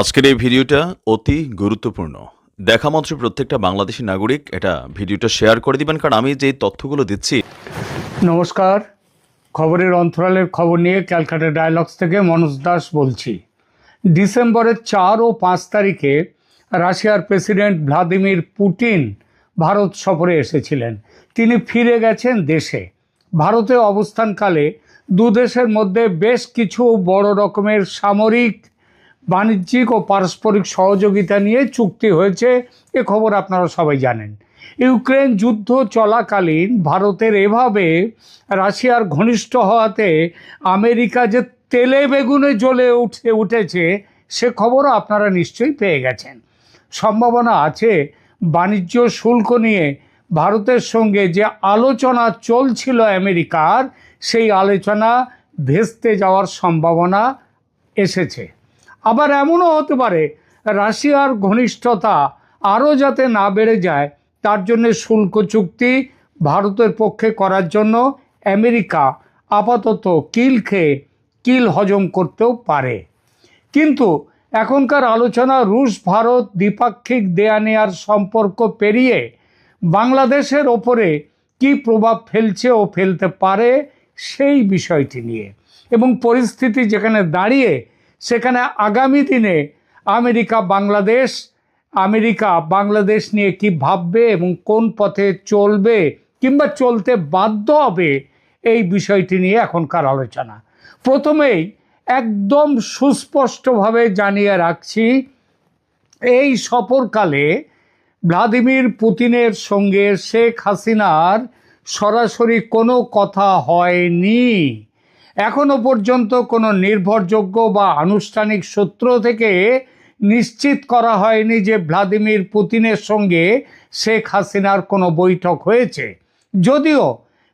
আজকের এই ভিডিওটা অতি গুরুত্বপূর্ণ। দেখা মাত্র প্রত্যেকটা বাংলাদেশি নাগরিক এটা ভিডিওটা শেয়ার করে দিবেন, কারণ আমি যে তথ্যগুলো দিচ্ছি। নমস্কার, খবরের অন্তরালের খবর নিয়ে ক্যালকাটা ডায়ালগস থেকে মনোজ দাস বলছি। ডিসেম্বরের চার ও পাঁচ তারিখে রাশিয়ার প্রেসিডেন্ট ভ্লাদিমির পুটিন ভারত সফরে এসেছিলেন। তিনি ফিরে গেছেন দেশে। ভারতে অবস্থানকালে দু দেশের মধ্যে বেশ কিছু বড় রকমের সামরিক বাণিজ্যিক ও পারস্পরিক সহযোগিতা নিয়ে চুক্তি হয়েছে, এ খবর আপনারা সবাই জানেন। ইউক্রেন যুদ্ধ চলাকালীন ভারতের এভাবে রাশিয়ার ঘনিষ্ঠ হওয়াতে আমেরিকা যে তেলে বেগুনে জ্বলে উঠে, উঠেছে, সে খবরও আপনারা নিশ্চয়ই পেয়ে গেছেন। সম্ভাবনা আছে বাণিজ্য শুল্ক নিয়ে ভারতের সঙ্গে যে আলোচনা চলছিল আমেরিকার, সেই আলোচনা ভেস্তে যাওয়ার সম্ভাবনা এসেছে। আবার এমনও হতে পারে, রাশিয়ার ঘনিষ্ঠতা আরও যাতে না বেড়ে যায়, তার জন্য শুল্ক চুক্তি ভারতের পক্ষে করার জন্য আমেরিকা আপাতত কিল খেয়ে কিল হজম করতেও পারে। কিন্তু এখনকার আলোচনা রুশ, ভারত দ্বিপাক্ষিক দেয়া নেয়ার সম্পর্ক পেরিয়ে বাংলাদেশের ওপরে কি প্রভাব ফেলছে ও ফেলতে পারে সেই বিষয়টি নিয়ে এবং পরিস্থিতি যেখানে দাঁড়িয়ে সেখানে আগামী দিনে আমেরিকা, বাংলাদেশ আমেরিকা, বাংলাদেশ নিয়ে কি ভাববে এবং কোন পথে চলবে কিংবা চলতে বাধ্য হবে এই বিষয়টি নিয়ে এখনকার আলোচনা। প্রথমেই একদম সুস্পষ্টভাবে জানিয়ে রাখছি, এই সফরকালে ভ্লাদিমির পুতিনের সঙ্গে শেখ হাসিনার সরাসরি কোনো কথা হয়নি। এখনও পর্যন্ত কোনো নির্ভরযোগ্য বা আনুষ্ঠানিক সূত্র থেকে নিশ্চিত করা হয়নি যে ভ্লাদিমির পুতিনের সঙ্গে শেখ হাসিনার কোনো বৈঠক হয়েছে। যদিও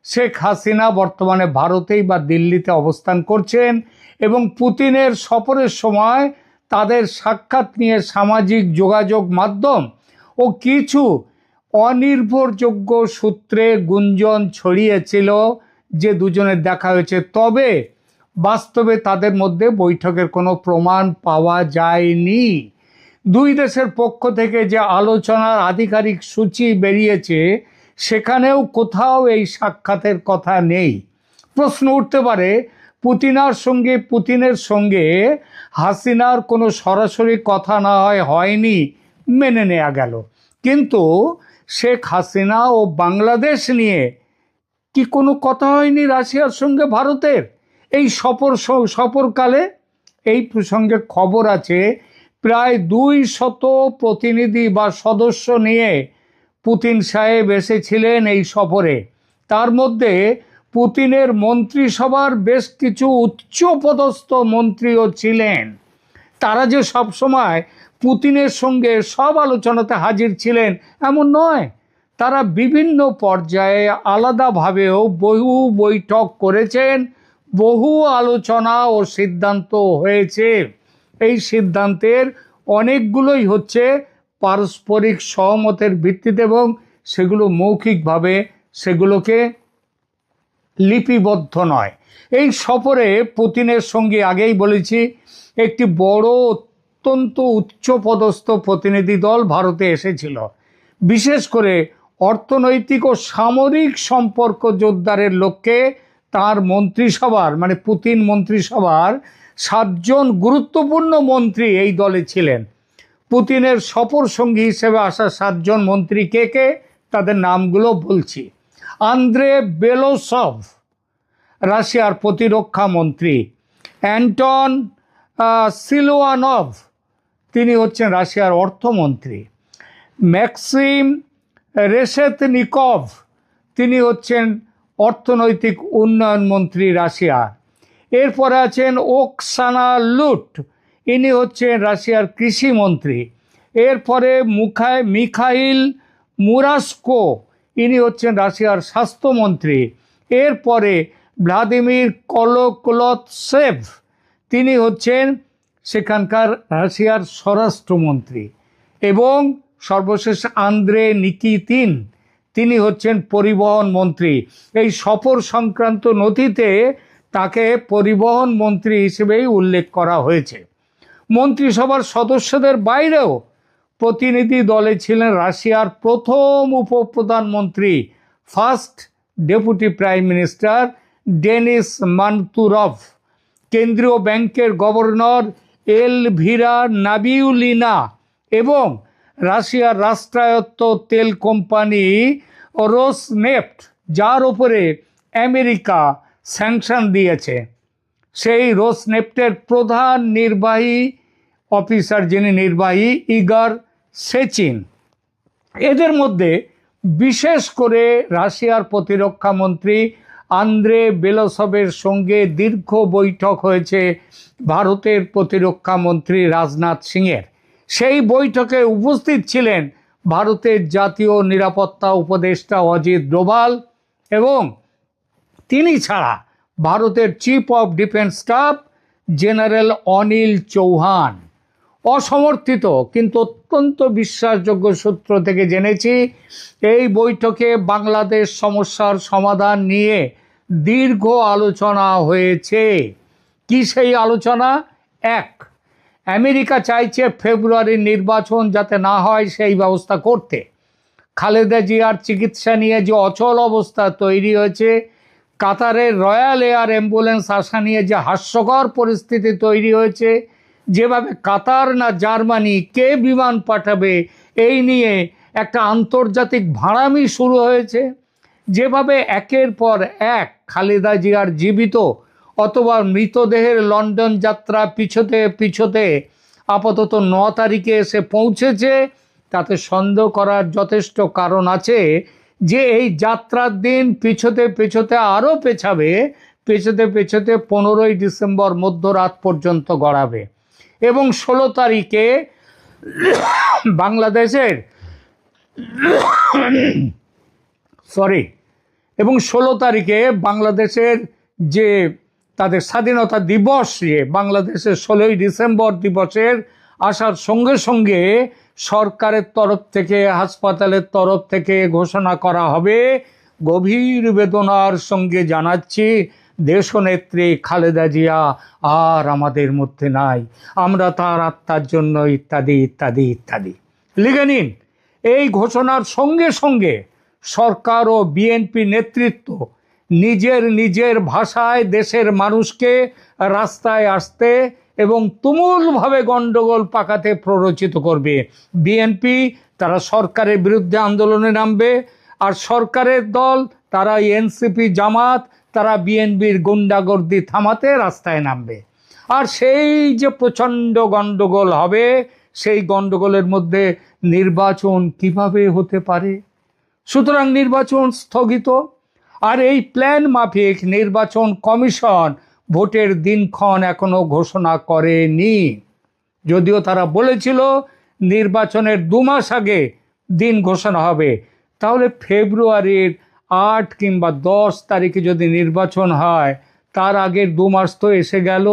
শেখ হাসিনা বর্তমানে ভারতেই বা দিল্লিতে অবস্থান করছেন এবং পুতিনের সফরের সময় তাদের সাক্ষাৎ নিয়ে সামাজিক যোগাযোগ মাধ্যম ও কিছু অনির্ভরযোগ্য সূত্রে গুঞ্জন ছড়িয়েছিল। যে দুজনের দেখা হয়েছে, তবে বাস্তবে তাদের মধ্যে বৈঠকের কোনো প্রমাণ পাওয়া যায়নি। দুই দেশের পক্ষ থেকে যে আলোচনার আধিকারিক সূচি বেরিয়েছে, সেখানেও কোথাও এই সাক্ষাতের কথা নেই। প্রশ্ন উঠতে পারে, পুতিনার সঙ্গে পুতিনের সঙ্গে হাসিনার কোনো সরাসরি কথা না হয়, হয়নি, মেনে নেওয়া গেল। কিন্তু শেখ হাসিনা ও বাংলাদেশ নিয়ে কি কোনো কথা হয়নি রাশিয়ার সঙ্গে ভারতের? এই সফর সফরকালে এই প্রসঙ্গে খবর আছে, প্রায় দুই শত প্রতিনিধি বা সদস্য নিয়ে পুতিন সাহেব এসেছিলেন এই সফরে। তার মধ্যে পুতিনের মন্ত্রিসভার বেশ কিছু উচ্চপদস্থ মন্ত্রীও ছিলেন। তারা যে সবসময় পুতিনের সঙ্গে সব আলোচনাতে হাজির ছিলেন, এমন নয়। তারা বিভিন্ন পর্যায়ে আলাদাভাবেও বহু বৈঠক করেছেন, বহু আলোচনা ও সিদ্ধান্ত হয়েছে। এই সিদ্ধান্তের অনেকগুলোই হচ্ছে পারস্পরিক সহমতের ভিত্তিতে এবং সেগুলো মৌখিকভাবে সেগুলোকে লিপিবদ্ধ নয়। এই সফরে পুতিনের সঙ্গে আগেই বলেছি, একটি বড়, অত্যন্ত উচ্চপদস্থ প্রতিনিধি দল ভারতে এসেছিল। বিশেষ করে অর্থনৈতিক ও সামরিক সম্পর্ক জোরদারের লক্ষ্যে তার মন্ত্রিসভার মানে পুতিন মন্ত্রিসভার সাতজন গুরুত্বপূর্ণ মন্ত্রী এই দলে ছিলেন। পুতিনের সফর সঙ্গী হিসেবে আসা সাতজন মন্ত্রী কে কে? তাদের নামগুলো বলছি। আন্দ্রে বেলোসভ, রাশিয়ার প্রতিরক্ষা মন্ত্রী। অ্যান্টন সিলোয়ানভ তিনি হচ্ছেন রাশিয়ার অর্থমন্ত্রী। ম্যাক্সিম রেশেতনিকভ, তিনি হচ্ছেন অর্থনৈতিক উন্নয়ন মন্ত্রী রাশিয়ার। এরপরে আছেন ওকসানা লুট, ইনি হচ্ছেন রাশিয়ার কৃষিমন্ত্রী এরপরে মুখায়, মিখাইল মুরাস্কো, ইনি হচ্ছেন রাশিয়ার স্বাস্থ্যমন্ত্রী এরপরে ভ্লাদিমির কলোকলতসেভ তিনি হচ্ছেন সেখানকার রাশিয়ার স্বরাষ্ট্রমন্ত্রী। এবং সর্বশেষ আন্দ্রে নিকিতিন, তিনি হচ্ছেন পরিবহন মন্ত্রী। এই সফর সংক্রান্ত নথিতে তাকে পরিবহন মন্ত্রী হিসেবেই উল্লেখ করা হয়েছে। মন্ত্রিসভার সদস্যদের বাইরেও প্রতিনিধি দলে ছিলেন রাশিয়ার প্রথম উপপ্রধানমন্ত্রী, first deputy prime minister Denis Manturov. কেন্দ্রীয় ব্যাংকের গভর্নর এলভিরা নাবিউলিনা এবং রাশিয়ার রাষ্ট্রায়ত্ত তেল কোম্পানি রোসনেফট, যার ওপরে আমেরিকা স্যাংশন দিয়েছে। সেই রোসনেফটের প্রধান নির্বাহী অফিসার যিনি নির্বাহী, ইগার সেচিন। এদের মধ্যে বিশেষ করে রাশিয়ার প্রতিরক্ষা মন্ত্রী আন্দ্রে বেলসবের সঙ্গে দীর্ঘ বৈঠক হয়েছে ভারতের প্রতিরক্ষা মন্ত্রী রাজনাথ সিংয়ের। সেই বৈঠকে উপস্থিত ছিলেন ভারতের জাতীয় নিরাপত্তা উপদেষ্টা অজিত ডোভাল এবং তিনি ছাড়া ভারতের chief of defence staff general Anil Chauhan. অসমর্থিত কিন্তু অত্যন্ত বিশ্বাসযোগ্য সূত্র থেকে জেনেছি, এই বৈঠকে বাংলাদেশ সমস্যার সমাধান নিয়ে দীর্ঘ আলোচনা হয়েছে। কি সেই আলোচনা? এক আমেরিকা চাইছে ফেব্রুয়ারির নির্বাচন যাতে না হয় সেই ব্যবস্থা করতে। খালেদা জিয়ার চিকিৎসা নিয়ে যে অচল অবস্থা তৈরি হয়েছে কাতারের রয়্যাল এয়ার অ্যাম্বুলেন্স আসা নিয়ে যে হাস্যকর পরিস্থিতি তৈরি হয়েছে, যেভাবে কাতার না জার্মানি কে বিমান পাঠাবে, এই নিয়ে একটা আন্তর্জাতিক ভাড়ামি শুরু হয়েছে। যেভাবে একের পর এক খালেদা জিয়ার জীবিত অথবা মৃতদেহের লন্ডন যাত্রা পিছতে পিছোতে আপাতত ন তারিখে এসে পৌঁছেছে। তাতে সন্দেহ করার যথেষ্ট কারণ আছে যে এই যাত্রার দিন পিছতে পিছোতে আরও পেছাবে, পেছোতে পেছোতে পনেরোই ডিসেম্বর মধ্যরাত পর্যন্ত গড়াবে। এবং ষোলো তারিখে বাংলাদেশের সরি, এবং ষোলো তারিখে বাংলাদেশের যে তাদের স্বাধীনতা দিবস যে বাংলাদেশের ষোলোই ডিসেম্বর দিবসের আসার সঙ্গে সঙ্গে সরকারের তরফ থেকে, হাসপাতালের তরফ থেকে ঘোষণা করা হবে। গভীর বেদনার সঙ্গে জানাচ্ছি, দেশনেত্রী খালেদা জিয়া আর আমাদের মধ্যে নাই। আমরা তার আত্মার জন্য ইত্যাদি ইত্যাদি ইত্যাদি। লিখে নিন, এই ঘোষণার সঙ্গে সঙ্গে সরকার ও বিএনপি নেতৃত্ব নিজের নিজের ভাষায় দেশের মানুষকে রাস্তায় আসতে এবং তুমুলভাবে গণ্ডগোল পাকাতে প্ররোচিত করবে। বিএনপি তারা সরকারের বিরুদ্ধে আন্দোলনে নামবে আর সরকারের দল, তারা এনসিপি জামাত, তারা বিএনপির গুন্ডাগর্দি থামাতে রাস্তায় নামবে। আর সেই যে প্রচণ্ড গণ্ডগোল হবে, সেই গণ্ডগোলের মধ্যে নির্বাচন কীভাবে হতে পারে? সুতরাং নির্বাচন স্থগিত। আর এই প্ল্যান মাফিক নির্বাচন কমিশন ভোটের দিনক্ষণ এখনও ঘোষণা করেনি। যদিও তারা বলেছিল নির্বাচনের দু মাস আগে দিন ঘোষণা হবে। তাহলে ফেব্রুয়ারির আট কিংবা দশ তারিখে যদি নির্বাচন হয়, তার আগের দু মাস তো এসে গেল।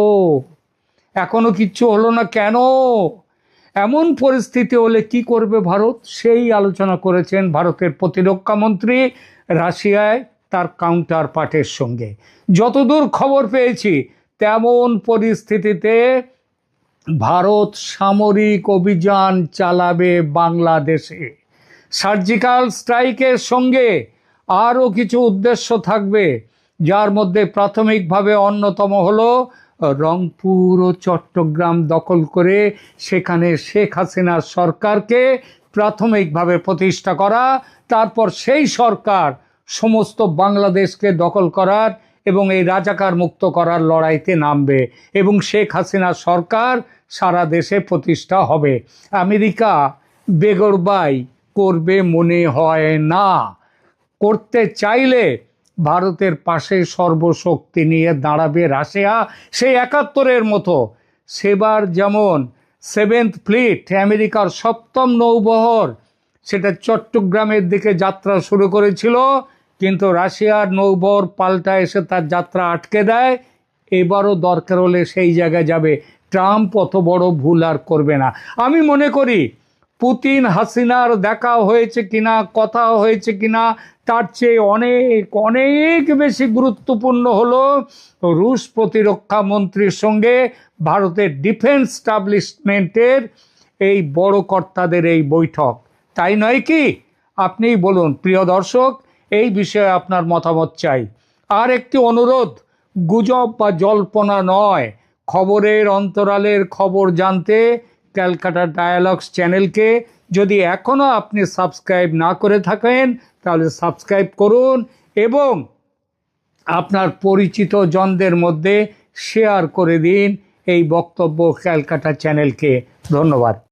এখনও কিচ্ছু হলো না কেন? এমন পরিস্থিতি হলে কি করবে ভারত? সেই আলোচনা করেছেন ভারতের প্রতিরক্ষা মন্ত্রী রাশিয়ায়। তার কাউন্টার পার্টের সঙ্গে। যতদূর খবর পেয়েছি, তেমন পরিস্থিতিতে ভারত সামরিক অভিযান চালাবে বাংলাদেশে। সার্জিক্যাল স্ট্রাইকের সঙ্গে আরও কিছু উদ্দেশ্য থাকবে, যার মধ্যে প্রাথমিকভাবে অন্যতম হলো, রংপুর ও চট্টগ্রাম দখল করে সেখানে শেখ হাসিনার সরকারকে প্রাথমিকভাবে প্রতিষ্ঠা করা, তারপর সেই সরকার সমস্ত বাংলাদেশকে দখল করার এবং এই রাজাকার মুক্ত করার লড়াইতে নামবে এবং শেখ হাসিনা সরকার সারা দেশে প্রতিষ্ঠা হবে। আমেরিকা বেগরবাই করবে মনে হয় না। করতে চাইলে ভারতের পাশে সর্বশক্তি নিয়ে দাঁড়াবে রাশিয়া। সেই একাত্তরের মতো সেবার যেমন সেভেন্থ ফ্লিট, আমেরিকার সপ্তম নৌবহর, সেটা চট্টগ্রামের দিকে যাত্রা শুরু করেছিল। কিন্তু রাশিয়ার নৌবর পাল্টা এসে তার যাত্রা আটকে দেয়। এবারও দরকার হলে সেই জায়গায় যাবে। ট্রাম্প অত বড় ভুল আর করবে না। আমি মনে করি, পুতিন হাসিনার দেখা হয়েছে কিনা কথা হয়েছে কিনা, তার চেয়ে অনেক অনেক বেশি গুরুত্বপূর্ণ হলো রুশ প্রতিরক্ষা মন্ত্রীর সঙ্গে ভারতের ডিফেন্স স্টাবলিশমেন্টের এই বড় কর্তাদের এই বৈঠক। তাই নয় কি? আপনিই বলুন, প্রিয় দর্শক এই বিষয়ে আপনার মতামত চাই। আর একটি অনুরোধ, গুজব বা জল্পনা নয়। খবরের অন্তরালের খবর জানতে ক্যালকাটা ডায়ালগস চ্যানেলকে যদি এখনও আপনি সাবস্ক্রাইব না করে থাকেন, তাহলে সাবস্ক্রাইব করুন এবং আপনার পরিচিত জনদের মধ্যে শেয়ার করে দিন এই বক্তব্য ক্যালকাটা চ্যানেলকে। ধন্যবাদ।